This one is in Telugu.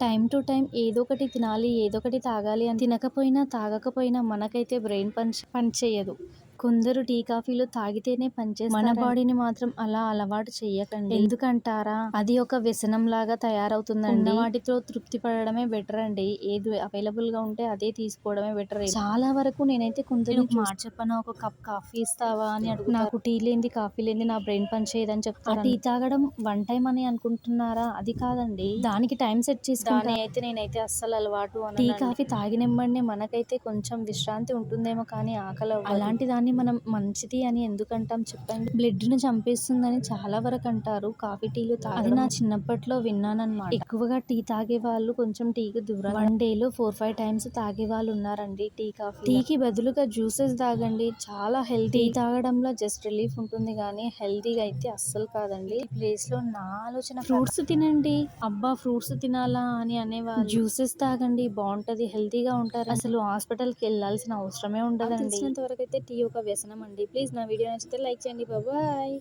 టైం టు టైం ఏదో ఒకటి తినాలి ఏదో ఒకటి తాగాలి అని తినకపోయినా తాగకపోయినా మనకైతే బ్రెయిన్ పని పని చేయదు. కొందరు టీ కాఫీలు తాగితేనే పనిచేస్తారు మన బాడీని మాత్రం అలా అలవాటు చెయ్యకండి. ఎందుకంటారా? అది ఒక వ్యసనం లాగా తయారవుతుందండి వాటితో తృప్తి పడడమే బెటర్ అండి. ఏది అవైలబుల్గా ఉంటే అదే తీసుకోవడమే బెటర్ చాలా వరకు నేనైతే కొందరు మాట చెప్పన? ఒక కప్ కాఫీ ఇస్తావా అని అడుగు నాకు టీ లేనిది కాఫీ లేనిది నా బ్రెయిన్ పని చేయదని చెప్తాను టీ తాగడం వన్ టైం అని అనుకుంటున్నారా? అది కాదండి. దానికి టైం సెట్ చేసుకుంటా. అయితే నేనైతే అస్సలు అలవాటు టీ కాఫీ తాగినెంబడినే మనకైతే కొంచెం విశ్రాంతి ఉంటుందేమో కానీ ఆకలి. అలాంటి దాన్ని మనం మంచిది అని ఎందుకు అంటాం చెప్పండి? బ్లడ్ను చంపేస్తుందని చాలా వరకు అంటారు. కాఫీ టీలు అది నా చిన్నప్పట్లో విన్నానన్నమాట. ఎక్కువగా టీ తాగే వాళ్ళు కొంచెం టీకి దూరం. వన్ డే లో ఫోర్ ఫైవ్ టైమ్స్ తాగే వాళ్ళు ఉన్నారండి టీ కాఫీ. టీకి బదులుగా జ్యూసెస్ తాగండి. చాలా హెల్తీ. తాగడంలో జస్ట్ రిలీఫ్ ఉంటుంది కానీ హెల్తీగా అయితే అస్సలు కాదండి. ఈ ప్లేస్లో నా ఆలోచన ఫ్రూట్స్ తినండి. అబ్బా ఫ్రూట్స్ తినాలా అని అనేవాళ్ళు. జ్యూసెస్ తాగండి. బాగుంటది. హెల్తీగా ఉంటారు. అసలు హాస్పిటల్కి వెళ్ళాల్సిన అవసరమే ఉండదండి. తెలిసినంత వరకు అయితే టీ ఒక వ్యసనం అండి. ప్లీజ్ నా వీడియో నచ్చితే లైక్ చేయండి. బాబాయ్